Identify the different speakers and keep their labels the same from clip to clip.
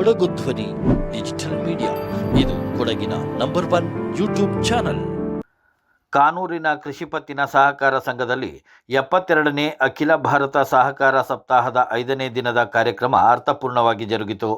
Speaker 1: ಕೊಡಗು ಧ್ವನಿ, digital media. ಇದು ಕೊಡಗಿನ ನಂಬರ್ ಒನ್ ಯೂಟ್ಯೂಬ್ ಚಾನಲ್. ಕಾನೂರಿನ ಕೃಷಿ ಪತ್ತಿನ ಸಹಕಾರ ಸಂಘದಲ್ಲಿ ಎಪ್ಪತ್ತೆರಡನೇ ಅಖಿಲ ಭಾರತ ಸಹಕಾರ ಸಪ್ತಾಹದ ಐದನೇ ದಿನದ ಕಾರ್ಯಕ್ರಮ ಅರ್ಥಪೂರ್ಣವಾಗಿ ಜರುಗಿತು.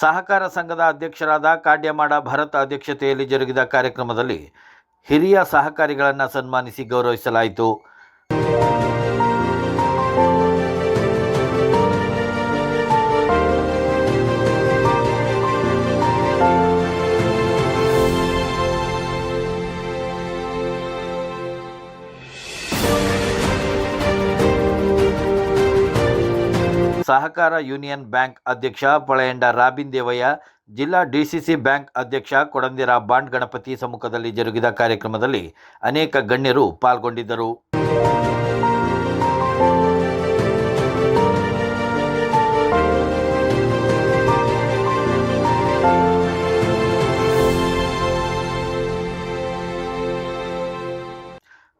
Speaker 1: ಸಹಕಾರ ಸಂಘದ ಅಧ್ಯಕ್ಷರಾದ ಕಾಡ್ಯಮಾಡ ಭರತ್ ಅಧ್ಯಕ್ಷತೆಯಲ್ಲಿ ಜರುಗಿದ ಕಾರ್ಯಕ್ರಮದಲ್ಲಿ ಹಿರಿಯ ಸಹಕಾರಿಗಳನ್ನು ಸನ್ಮಾನಿಸಿ ಗೌರವಿಸಲಾಯಿತು. ಸಹಕಾರ ಯೂನಿಯನ್ ಬ್ಯಾಂಕ್ ಅಧ್ಯಕ್ಷ ಪಳೆಯಂಡ ರಾಬಿನ್ ದೇವಯ್ಯ, ಜಿಲ್ಲಾ ಡಿಸಿಸಿ ಬ್ಯಾಂಕ್ ಅಧ್ಯಕ್ಷ ಕೊಡಂದಿರ ಬಾಂಡ್ ಗಣಪತಿ ಸಮ್ಮುಖದಲ್ಲಿ ಜರುಗಿದ ಕಾರ್ಯಕ್ರಮದಲ್ಲಿ ಅನೇಕ ಗಣ್ಯರು ಪಾಲ್ಗೊಂಡಿದ್ದರು.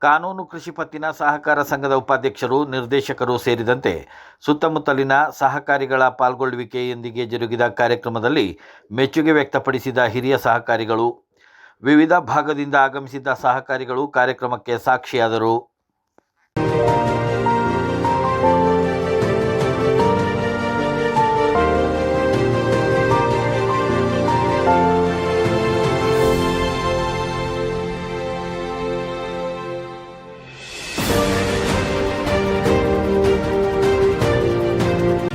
Speaker 1: ಕಾನೂನು ಕೃಷಿ ಪತ್ತಿನ ಸಹಕಾರ ಸಂಘದ ಉಪಾಧ್ಯಕ್ಷರು, ನಿರ್ದೇಶಕರು ಸೇರಿದಂತೆ ಸುತ್ತಮುತ್ತಲಿನ ಸಹಕಾರಿಗಳ ಪಾಲ್ಗೊಳ್ಳುವಿಕೆಯೊಂದಿಗೆ ಜರುಗಿದ ಕಾರ್ಯಕ್ರಮದಲ್ಲಿ ಮೆಚ್ಚುಗೆ ವ್ಯಕ್ತಪಡಿಸಿದ ಹಿರಿಯ ಸಹಕಾರಿಗಳು, ವಿವಿಧ ಭಾಗದಿಂದ ಆಗಮಿಸಿದ್ದ ಸಹಕಾರಿಗಳು ಕಾರ್ಯಕ್ರಮಕ್ಕೆ ಸಾಕ್ಷಿಯಾದರು.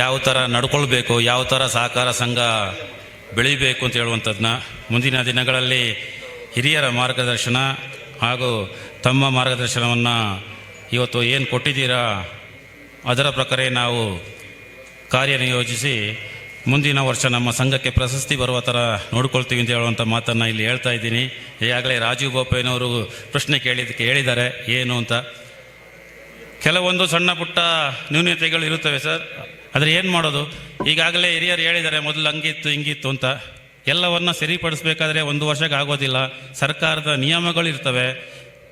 Speaker 2: ಯಾವ ಥರ ನಡ್ಕೊಳ್ಬೇಕು, ಯಾವ ಥರ ಸಹಕಾರ ಸಂಘ ಬೆಳಿಬೇಕು ಅಂತ ಹೇಳುವಂಥದ್ದನ್ನ ಮುಂದಿನ ದಿನಗಳಲ್ಲಿ ಹಿರಿಯರ ಮಾರ್ಗದರ್ಶನ ಹಾಗೂ ತಮ್ಮ ಮಾರ್ಗದರ್ಶನವನ್ನು ಇವತ್ತು ಏನು ಕೊಟ್ಟಿದ್ದೀರಾ, ಅದರ ಪ್ರಕಾರ ನಾವು ಕಾರ್ಯನಿಯೋಜಿಸಿ ಮುಂದಿನ ವರ್ಷ ನಮ್ಮ ಸಂಘಕ್ಕೆ ಪ್ರಶಸ್ತಿ ಬರುವ ಥರ ನೋಡ್ಕೊಳ್ತೀವಿ ಅಂತ ಹೇಳುವಂಥ ಮಾತನ್ನು ಇಲ್ಲಿ ಹೇಳ್ತಾ ಇದ್ದೀನಿ. ಈಗಾಗಲೇ ರಾಜೀವ್ ಬೋಪಯ್ಯನವರು ಪ್ರಶ್ನೆ ಕೇಳಿದ್ದಕ್ಕೆ ಹೇಳಿದ್ದಾರೆ ಏನು ಅಂತ. ಕೆಲವೊಂದು ಸಣ್ಣ ಪುಟ್ಟ ನ್ಯೂನತೆಗಳು ಇರುತ್ತವೆ ಸರ್. ಆದರೆ ಏನು ಮಾಡೋದು? ಈಗಾಗಲೇ ಹಿರಿಯರು ಹೇಳಿದ್ದಾರೆ, ಮೊದಲು ಹಂಗಿತ್ತು, ಹಿಂಗಿತ್ತು ಅಂತ. ಎಲ್ಲವನ್ನ ಸರಿಪಡಿಸ್ಬೇಕಾದ್ರೆ ಒಂದು ವರ್ಷಕ್ಕೆ ಆಗೋದಿಲ್ಲ. ಸರ್ಕಾರದ ನಿಯಮಗಳು ಇರ್ತವೆ.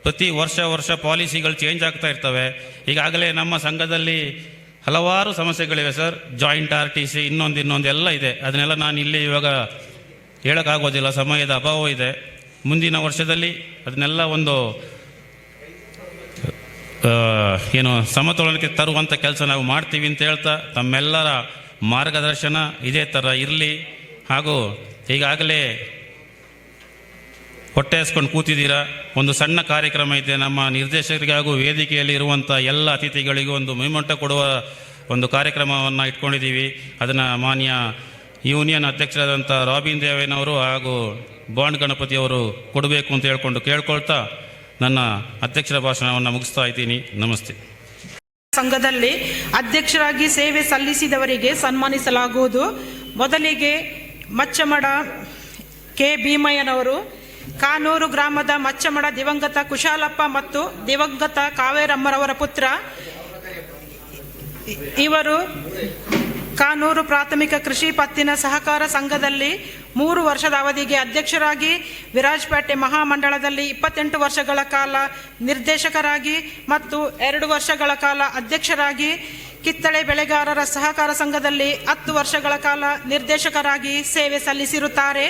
Speaker 2: ಪ್ರತಿ ವರ್ಷ ವರ್ಷ ಪಾಲಿಸಿಗಳು ಚೇಂಜ್ ಆಗ್ತಾ ಇರ್ತವೆ. ಈಗಾಗಲೇ ನಮ್ಮ ಸಂಘದಲ್ಲಿ ಹಲವಾರು ಸಮಸ್ಯೆಗಳಿವೆ sir. Joint R T C, ಇನ್ನೊಂದು ಇನ್ನೊಂದು ಎಲ್ಲ ಇದೆ. ಅದನ್ನೆಲ್ಲ ನಾನು ಇಲ್ಲಿ ಇವಾಗ ಹೇಳೋಕ್ಕಾಗೋದಿಲ್ಲ. ಸಮಯದ ಅಭಾವ ಇದೆ. ಮುಂದಿನ ವರ್ಷದಲ್ಲಿ ಅದನ್ನೆಲ್ಲ ಒಂದು ಏನು ಸಮತೋಲನಕ್ಕೆ ತರುವಂಥ ಕೆಲಸ ನಾವು ಮಾಡ್ತೀವಿ ಅಂತ ಹೇಳ್ತಾ ತಮ್ಮೆಲ್ಲರ ಮಾರ್ಗದರ್ಶನ ಇದೇ ಥರ ಇರಲಿ. ಹಾಗೂ ಈಗಾಗಲೇ ಹೊಟ್ಟೆ ಹಸ್ಕೊಂಡು ಕೂತಿದ್ದೀರಾ? ಒಂದು ಸಣ್ಣ ಕಾರ್ಯಕ್ರಮ ಇದೆ. ನಮ್ಮ ನಿರ್ದೇಶಕರಿಗೆ ಹಾಗೂ ವೇದಿಕೆಯಲ್ಲಿ ಇರುವಂಥ ಎಲ್ಲ ಅತಿಥಿಗಳಿಗೂ ಒಂದು ಮೈಮಂಟ ಕೊಡುವ ಒಂದು ಕಾರ್ಯಕ್ರಮವನ್ನು ಇಟ್ಕೊಂಡಿದ್ದೀವಿ. ಅದನ್ನು ಮಾನ್ಯ ಯೂನಿಯನ್ ಅಧ್ಯಕ್ಷರಾದಂಥ ರಾಬಿನ್ ದೇವೇನವರು ಹಾಗೂ ಬಾಂಡ್ ಗಣಪತಿಯವರು ಕೊಡಬೇಕು ಅಂತ ಹೇಳ್ಕೊಂಡು ಕೇಳ್ಕೊಳ್ತಾ ನನ್ನ ಅಧ್ಯಕ್ಷರ ಭಾಷಣವನ್ನು ಮುಗಿಸ್ತಾ ಇದ್ದೀನಿ. ನಮಸ್ತೆ.
Speaker 3: ಸಂಘದಲ್ಲಿ ಅಧ್ಯಕ್ಷರಾಗಿ ಸೇವೆ ಸಲ್ಲಿಸಿದವರಿಗೆ ಸನ್ಮಾನಿಸಲಾಗುವುದು. ಮೊದಲಿಗೆ ಮಚ್ಚಮಡ ಕೆ ಭೀಮಯ್ಯನವರು, ಕಾನೂರು ಗ್ರಾಮದ ಮಚ್ಚಮಡ ದಿವಂಗತ ಕುಶಾಲಪ್ಪ ಮತ್ತು ದಿವಂಗತ ಕಾವೇರಮ್ಮರವರ ಪುತ್ರ. ಇವರು ಕಾನೂರು ಪ್ರಾಥಮಿಕ ಕೃಷಿ ಪತ್ತಿನ ಸಹಕಾರ ಸಂಘದಲ್ಲಿ ಮೂರು ವರ್ಷದ ಅವಧಿಗೆ ಅಧ್ಯಕ್ಷರಾಗಿ ವಿರಾಜಪೇಟೆ ಮಹಾಮಂಡಳದಲ್ಲಿ ಇಪ್ಪತ್ತೆಂಟು ವರ್ಷಗಳ ಕಾಲ ನಿರ್ದೇಶಕರಾಗಿ ಮತ್ತು ಎರಡು ವರ್ಷಗಳ ಕಾಲ ಅಧ್ಯಕ್ಷರಾಗಿ ಕಿತ್ತಳೆ ಬೆಳೆಗಾರರ ಸಹಕಾರ ಸಂಘದಲ್ಲಿ ಹತ್ತು ವರ್ಷಗಳ ಕಾಲ ನಿರ್ದೇಶಕರಾಗಿ ಸೇವೆ ಸಲ್ಲಿಸಿರುತ್ತಾರೆ.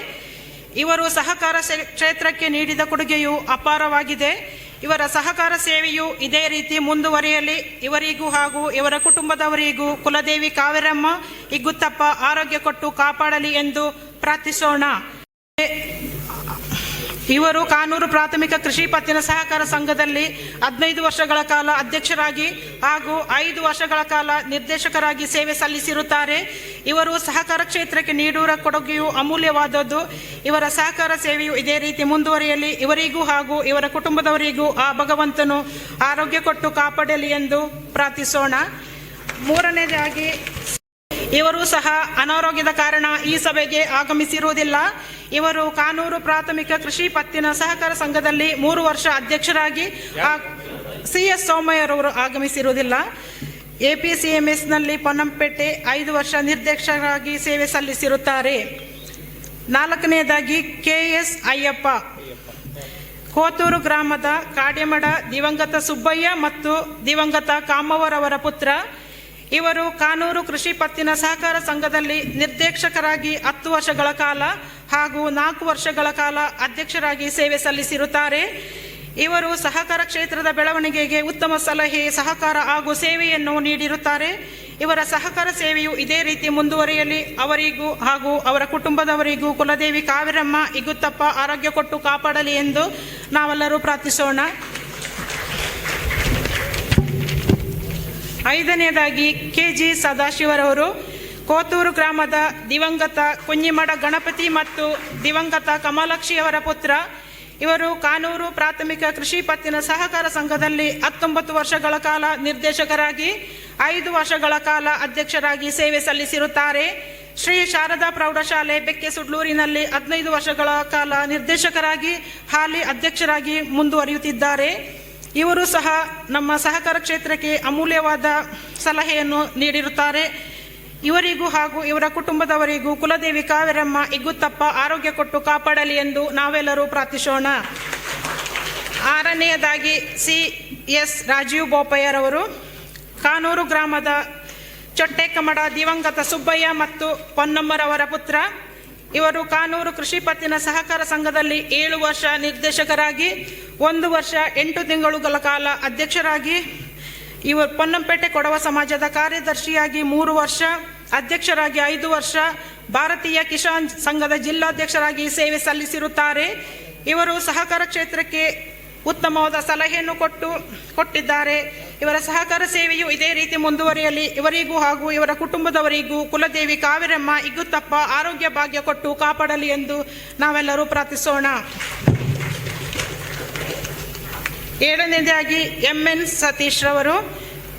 Speaker 3: ಇವರು ಸಹಕಾರ ಕ್ಷೇತ್ರಕ್ಕೆ ನೀಡಿದ ಕೊಡುಗೆಯು ಅಪಾರವಾಗಿದೆ. ಇವರ ಸಹಕಾರ ಸೇವೆಯು ಇದೇ ರೀತಿ ಮುಂದುವರಿಯಲಿ. ಇವರಿಗೂ ಹಾಗೂ ಇವರ ಕುಟುಂಬದವರಿಗೂ ಕುಲದೇವಿ ಕಾವೇರಮ್ಮ, ಇಗ್ಗುತ್ತಪ್ಪ ಆರೋಗ್ಯ ಕೊಟ್ಟು ಕಾಪಾಡಲಿ ಎಂದು ಪ್ರಾರ್ಥಿಸೋಣ. ಇವರು ಕಾನೂರು ಪ್ರಾಥಮಿಕ ಕೃಷಿ ಪತ್ತಿನ ಸಹಕಾರ ಸಂಘದಲ್ಲಿ ಹದಿನೈದು ವರ್ಷಗಳ ಕಾಲ ಅಧ್ಯಕ್ಷರಾಗಿ ಹಾಗೂ ಐದು ವರ್ಷಗಳ ಕಾಲ ನಿರ್ದೇಶಕರಾಗಿ ಸೇವೆ ಸಲ್ಲಿಸಿರುತ್ತಾರೆ. ಇವರು ಸಹಕಾರ ಕ್ಷೇತ್ರಕ್ಕೆ ನೀಡುವ ಕೊಡುಗೆಯು ಅಮೂಲ್ಯವಾದದ್ದು. ಇವರ ಸಹಕಾರ ಸೇವೆಯು ಇದೇ ರೀತಿ ಮುಂದುವರಿಯಲಿ. ಇವರಿಗೂ ಹಾಗೂ ಇವರ ಕುಟುಂಬದವರಿಗೂ ಆ ಭಗವಂತನು ಆರೋಗ್ಯ ಕೊಟ್ಟು ಕಾಪಾಡಲಿ ಎಂದು ಪ್ರಾರ್ಥಿಸೋಣ. ಮೂರನೇದಾಗಿ, ಇವರು ಸಹ ಅನಾರೋಗ್ಯದ ಕಾರಣ ಈ ಸಭೆಗೆ ಆಗಮಿಸಿರುವುದಿಲ್ಲ. ಇವರು ಕಾನೂರು ಪ್ರಾಥಮಿಕ ಕೃಷಿ ಪತ್ತಿನ ಸಹಕಾರ ಸಂಘದಲ್ಲಿ ಮೂರು ವರ್ಷ ಅಧ್ಯಕ್ಷರಾಗಿ ಸಿ ಎಸ್ ಸೋಮಯ್ಯರವರು ಆಗಮಿಸಿರುವುದಿಲ್ಲ. ಎ ಪಿ ಸಿ ಎಂ ಎಸ್ನಲ್ಲಿ ಪೊನ್ನಂಪೇಟೆ ಐದು ವರ್ಷ ನಿರ್ದೇಶಕರಾಗಿ ಸೇವೆ ಸಲ್ಲಿಸಿರುತ್ತಾರೆ. ನಾಲ್ಕನೆಯದಾಗಿ ಕೆ ಎಸ್ ಅಯ್ಯಪ್ಪ. ಕೋತೂರು ಗ್ರಾಮದ ಕಾಡೆಮಡ, ದಿವಂಗತ ಸುಬ್ಬಯ್ಯ ಮತ್ತು ದಿವಂಗತ ಕಾಮವರವರ ಪುತ್ರ. ಇವರು ಕಾನೂರು ಕೃಷಿ ಪತ್ತಿನ ಸಹಕಾರ ಸಂಘದಲ್ಲಿ ನಿರ್ದೇಶಕರಾಗಿ ಹತ್ತು ವರ್ಷಗಳ ಕಾಲ ಹಾಗೂ ನಾಲ್ಕು ವರ್ಷಗಳ ಕಾಲ ಅಧ್ಯಕ್ಷರಾಗಿ ಸೇವೆ ಸಲ್ಲಿಸಿರುತ್ತಾರೆ. ಇವರು ಸಹಕಾರ ಕ್ಷೇತ್ರದ ಬೆಳವಣಿಗೆಗೆ ಉತ್ತಮ ಸಲಹೆ, ಸಹಕಾರ ಹಾಗೂ ಸೇವೆಯನ್ನು ನೀಡಿರುತ್ತಾರೆ. ಇವರ ಸಹಕಾರ ಸೇವೆಯು ಇದೇ ರೀತಿ ಮುಂದುವರಿಯಲಿ. ಅವರಿಗೂ ಹಾಗೂ ಅವರ ಕುಟುಂಬದವರಿಗೂ ಕುಲದೇವಿ ಕಾವಿರಮ್ಮ, ಇಗುತ್ತಪ್ಪ ಆರೋಗ್ಯ ಕೊಟ್ಟು ಕಾಪಾಡಲಿ ಎಂದು ನಾವೆಲ್ಲರೂ ಪ್ರಾರ್ಥಿಸೋಣ. ಐದನೆಯದಾಗಿ ಕೆ ಜಿ ಸದಾಶಿವರವರು. ಕೋತೂರು ಗ್ರಾಮದ ದಿವಂಗತ ಕುಂಜಿಮಡ ಗಣಪತಿ ಮತ್ತು ದಿವಂಗತ ಕಮಲಾಕ್ಷಿಯವರ ಪುತ್ರ. ಇವರು ಕಾನೂರು ಪ್ರಾಥಮಿಕ ಕೃಷಿ ಪತ್ತಿನ ಸಹಕಾರ ಸಂಘದಲ್ಲಿ ಹತ್ತೊಂಬತ್ತು ವರ್ಷಗಳ ಕಾಲ ನಿರ್ದೇಶಕರಾಗಿ, ಐದು ವರ್ಷಗಳ ಕಾಲ ಅಧ್ಯಕ್ಷರಾಗಿ ಸೇವೆ ಸಲ್ಲಿಸಿರುತ್ತಾರೆ. ಶ್ರೀ ಶಾರದಾ ಪ್ರೌಢಶಾಲೆ ಬೆಕ್ಕೆ ಸುಡ್ಲೂರಿನಲ್ಲಿ ಹದಿನೈದು ವರ್ಷಗಳ ಕಾಲ ನಿರ್ದೇಶಕರಾಗಿ, ಹಾಲಿ ಅಧ್ಯಕ್ಷರಾಗಿ ಮುಂದುವರಿಯುತ್ತಿದ್ದಾರೆ. ಇವರು ಸಹ ನಮ್ಮ ಸಹಕಾರ ಕ್ಷೇತ್ರಕ್ಕೆ ಅಮೂಲ್ಯವಾದ ಸಲಹೆಯನ್ನು ನೀಡಿರುತ್ತಾರೆ. ಇವರಿಗೂ ಹಾಗೂ ಇವರ ಕುಟುಂಬದವರಿಗೂ ಕುಲದೇವಿ ಕಾವೇರಮ್ಮ ಇಗ್ಗುತ್ತಪ್ಪ ಆರೋಗ್ಯ ಕೊಟ್ಟು ಕಾಪಾಡಲಿ ಎಂದು ನಾವೆಲ್ಲರೂ ಪ್ರಾರ್ಥಿಸೋಣ. ಆರನೆಯದಾಗಿ ಸಿ ಎಸ್ ರಾಜೀವ್ ಬೋಪಯ್ಯರವರು ಕಾನೂರು ಗ್ರಾಮದ ಚೊಟ್ಟೆಕಮಡ ದಿವಂಗತ ಸುಬ್ಬಯ್ಯ ಮತ್ತು ಪೊನ್ನಮ್ಮರವರ ಪುತ್ರ. ಇವರು ಕಾನೂರು ಕೃಷಿ ಪತ್ತಿನ ಸಹಕಾರ ಸಂಘದಲ್ಲಿ ಏಳು ವರ್ಷ ನಿರ್ದೇಶಕರಾಗಿ, ಒಂದು ವರ್ಷ ಎಂಟು ತಿಂಗಳುಗಳ ಕಾಲ ಅಧ್ಯಕ್ಷರಾಗಿ ಇವರು ಪೊನ್ನಂಪೇಟೆ ಕೊಡವ ಸಮಾಜದ ಕಾರ್ಯದರ್ಶಿಯಾಗಿ ಮೂರು ವರ್ಷ, ಅಧ್ಯಕ್ಷರಾಗಿ ಐದು ವರ್ಷ, ಭಾರತೀಯ ಕಿಸಾನ್ ಸಂಘದ ಜಿಲ್ಲಾಧ್ಯಕ್ಷರಾಗಿ ಸೇವೆ ಸಲ್ಲಿಸಿರುತ್ತಾರೆ. ಇವರು ಸಹಕಾರ ಕ್ಷೇತ್ರಕ್ಕೆ ಉತ್ತಮವಾದ ಸಲಹೆಯನ್ನು ಕೊಟ್ಟು, ಕೊಟ್ಟಿದ್ದಾರೆ. ಇವರ ಸಹಕಾರ ಸೇವೆಯು ಇದೇ ರೀತಿ ಮುಂದುವರಿಯಲಿ, ಇವರಿಗೂ ಹಾಗೂ ಇವರ ಕುಟುಂಬದವರಿಗೂ ಕುಲದೇವಿ ಕಾವೇರಮ್ಮ ಇಗುತ್ತಪ್ಪ ಆರೋಗ್ಯ ಭಾಗ್ಯ ಕೊಟ್ಟು ಕಾಪಾಡಲಿ ಎಂದು ನಾವೆಲ್ಲರೂ ಪ್ರಾರ್ಥಿಸೋಣ. ಏಳನೇದಾಗಿ ಎಂ ಎನ್ ಸತೀಶ್ ರವರು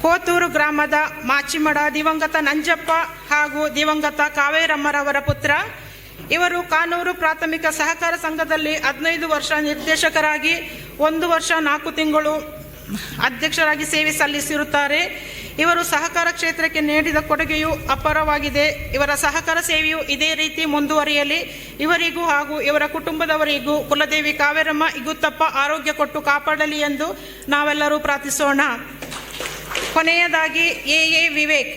Speaker 3: ಕೋತೂರು ಗ್ರಾಮದ ಮಾಚಿಮಡ ದಿವಂಗತ ನಂಜಪ್ಪ ಹಾಗೂ ದಿವಂಗತ ಕಾವೇರಮ್ಮರವರ ಪುತ್ರ. ಇವರು ಕಾನೂರು ಪ್ರಾಥಮಿಕ ಸಹಕಾರ ಸಂಘದಲ್ಲಿ ಹದಿನೈದು ವರ್ಷ ನಿರ್ದೇಶಕರಾಗಿ ಒಂದು ವರ್ಷ ನಾಲ್ಕು ತಿಂಗಳು ಅಧ್ಯಕ್ಷರಾಗಿ ಸೇವೆ ಸಲ್ಲಿಸಿರುತ್ತಾರೆ. ಇವರು ಸಹಕಾರ ಕ್ಷೇತ್ರಕ್ಕೆ ನೀಡಿದ ಕೊಡುಗೆಯು ಅಪಾರವಾಗಿದೆ. ಇವರ ಸಹಕಾರ ಸೇವೆಯು ಇದೇ ರೀತಿ ಮುಂದುವರಿಯಲಿ. ಇವರಿಗೂ ಹಾಗೂ ಇವರ ಕುಟುಂಬದವರಿಗೂ ಕುಲದೇವಿ ಕಾವೇರಮ್ಮ ಇಗುತ್ತಪ್ಪ ಆರೋಗ್ಯ ಕೊಟ್ಟು ಕಾಪಾಡಲಿ ಎಂದು ನಾವೆಲ್ಲರೂ ಪ್ರಾರ್ಥಿಸೋಣ. ಕೊನೆಯದಾಗಿ ಎ ಎ ವಿವೇಕ್,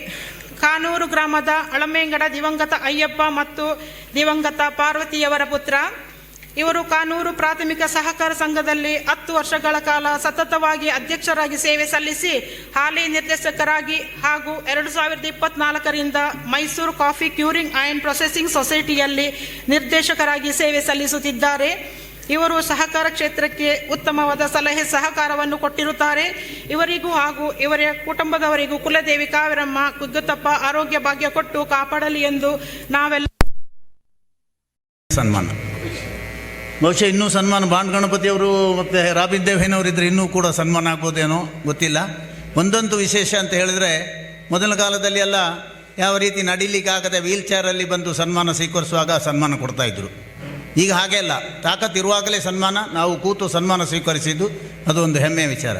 Speaker 3: ಕಾನೂರು ಗ್ರಾಮದ ಅಳಮೇಂಗಡ ದಿವಂಗತ ಅಯ್ಯಪ್ಪ ಮತ್ತು ದಿವಂಗತ ಪಾರ್ವತಿಯವರ ಪುತ್ರ. ಇವರು ಕಾನೂರು ಪ್ರಾಥಮಿಕ ಸಹಕಾರ ಸಂಘದಲ್ಲಿ ಹತ್ತು ವರ್ಷಗಳ ಕಾಲ ಸತತವಾಗಿ ಅಧ್ಯಕ್ಷರಾಗಿ ಸೇವೆ ಸಲ್ಲಿಸಿ ಹಾಲಿ ನಿರ್ದೇಶಕರಾಗಿ ಹಾಗೂ ಎರಡು ಸಾವಿರದ ಇಪ್ಪತ್ನಾಲ್ಕರಿಂದ Mysore coffee curing and processing ಸೊಸೈಟಿಯಲ್ಲಿ ನಿರ್ದೇಶಕರಾಗಿ ಸೇವೆ ಸಲ್ಲಿಸುತ್ತಿದ್ದಾರೆ. ಇವರು ಸಹಕಾರ ಕ್ಷೇತ್ರಕ್ಕೆ ಉತ್ತಮವಾದ ಸಲಹೆ ಸಹಕಾರವನ್ನು ಕೊಟ್ಟಿರುತ್ತಾರೆ. ಇವರಿಗೂ ಹಾಗೂ ಇವರ ಕುಟುಂಬದವರಿಗೂ ಕುಲದೇವಿ ಕಾವಿರಮ್ಮ, ಕುಗ್ಗುತ್ತಪ್ಪ ಆರೋಗ್ಯ ಭಾಗ್ಯ ಕೊಟ್ಟು ಕಾಪಾಡಲಿ ಎಂದು ನಾವೆಲ್ಲ
Speaker 4: ಸನ್ಮಾನ. ಬಹುಶಃ ಇನ್ನೂ ಸನ್ಮಾನ ಬಾಂಡ್ ಗಣಪತಿಯವರು ಮತ್ತು ರಾಬಿನ್ ಇದ್ದರೆ ಇನ್ನೂ ಕೂಡ ಸನ್ಮಾನ ಆಗ್ಬೋದೇನೋ ಗೊತ್ತಿಲ್ಲ. ಒಂದೊಂದು ವಿಶೇಷ ಅಂತ ಹೇಳಿದ್ರೆ ಮೊದಲ ಕಾಲದಲ್ಲಿ ಎಲ್ಲ ಯಾವ ರೀತಿ ನಡಿಲಿಕ್ಕಾಗದೆ ವೀಲ್ ಚೇರಲ್ಲಿ ಬಂದು ಸನ್ಮಾನ ಸ್ವೀಕರಿಸುವಾಗ ಸನ್ಮಾನ ಕೊಡ್ತಾಯಿದ್ರು ಈಗ ಹಾಗೆ ಅಲ್ಲ. ತಾಕತ್ ಇರುವಾಗಲೇ ಸನ್ಮಾನ, ನಾವು ಕೂತು ಸನ್ಮಾನ ಸ್ವೀಕರಿಸಿದ್ದು ಅದು ಒಂದು ಹೆಮ್ಮೆಯ ವಿಚಾರ.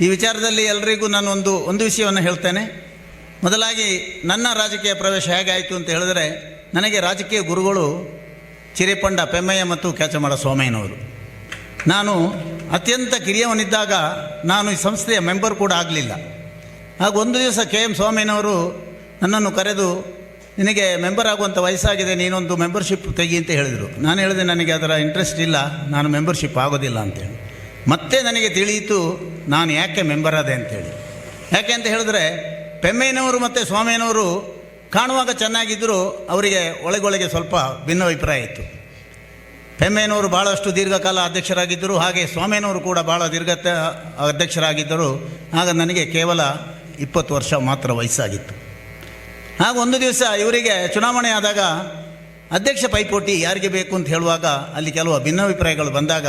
Speaker 4: ಈ ವಿಚಾರದಲ್ಲಿ ಎಲ್ಲರಿಗೂ ನಾನು ಒಂದು ಒಂದು ವಿಷಯವನ್ನು ಹೇಳ್ತೇನೆ. ಮೊದಲಾಗಿ ನನ್ನ ರಾಜಕೀಯ ಪ್ರವೇಶ ಹೇಗೆ ಆಯಿತು ಅಂತ ಹೇಳಿದ್ರೆ, ನನಗೆ ರಾಜಕೀಯ ಗುರುಗಳು ಚಿರೇಪಂಡ ಪೆಮ್ಮಯ್ಯ ಮತ್ತು ಕ್ಯಾಚಮಾಡ ಸೋಮಯ್ಯನವರು ನಾನು ಅತ್ಯಂತ ಕಿರಿಯವನಿದ್ದಾಗ ನಾನು ಈ ಸಂಸ್ಥೆಯ ಮೆಂಬರ್ ಕೂಡ ಆಗಲಿಲ್ಲ. ಆಗ ಒಂದು ದಿವಸ ಕೆ ಎಂ ಸೋಮಯ್ಯನವರು ನನ್ನನ್ನು ಕರೆದು, ನಿನಗೆ ಮೆಂಬರ್ ಆಗುವಂಥ ವಯಸ್ಸಾಗಿದೆ, ನೀನೊಂದು ಮೆಂಬರ್ಶಿಪ್ ತೆಗಿ ಅಂತ ಹೇಳಿದರು. ನಾನು ಹೇಳಿದೆ, ನನಗೆ ಅದರ ಇಂಟ್ರೆಸ್ಟ್ ಇಲ್ಲ, ನಾನು ಮೆಂಬರ್ಶಿಪ್ ಆಗೋದಿಲ್ಲ ಅಂತೇಳಿ. ಮತ್ತೆ ನನಗೆ ತಿಳಿಯಿತು, ನಾನು ಯಾಕೆ ಮೆಂಬರ್ ಆದೆ ಅಂತೇಳಿ. ಯಾಕೆ ಅಂತ ಹೇಳಿದ್ರೆ, ಪೆಮ್ಮಯ್ಯನವರು ಮತ್ತು ಸ್ವಾಮಿಯನವರು ಕಾಣುವಾಗ ಚೆನ್ನಾಗಿದ್ದರೂ ಅವರಿಗೆ ಒಳಗೊಳಗೆ ಸ್ವಲ್ಪ ಭಿನ್ನಾಭಿಪ್ರಾಯ ಇತ್ತು. ಪೆಮ್ಮೇನವರು ಭಾಳಷ್ಟು ದೀರ್ಘಕಾಲ ಅಧ್ಯಕ್ಷರಾಗಿದ್ದರು, ಹಾಗೆ ಸ್ವಾಮಿನವರು ಕೂಡ ಭಾಳ ದೀರ್ಘ ಅಧ್ಯಕ್ಷರಾಗಿದ್ದರು. ಆಗ ನನಗೆ ಕೇವಲ ಇಪ್ಪತ್ತು ವರ್ಷ ಮಾತ್ರ ವಯಸ್ಸಾಗಿತ್ತು. ಆಗ ಒಂದು ದಿವಸ ಇವರಿಗೆ ಚುನಾವಣೆ ಆದಾಗ ಅಧ್ಯಕ್ಷ ಪೈಪೋಟಿ ಯಾರಿಗೆ ಬೇಕು ಅಂತ ಹೇಳುವಾಗ ಅಲ್ಲಿ ಕೆಲವು ಭಿನ್ನಾಭಿಪ್ರಾಯಗಳು ಬಂದಾಗ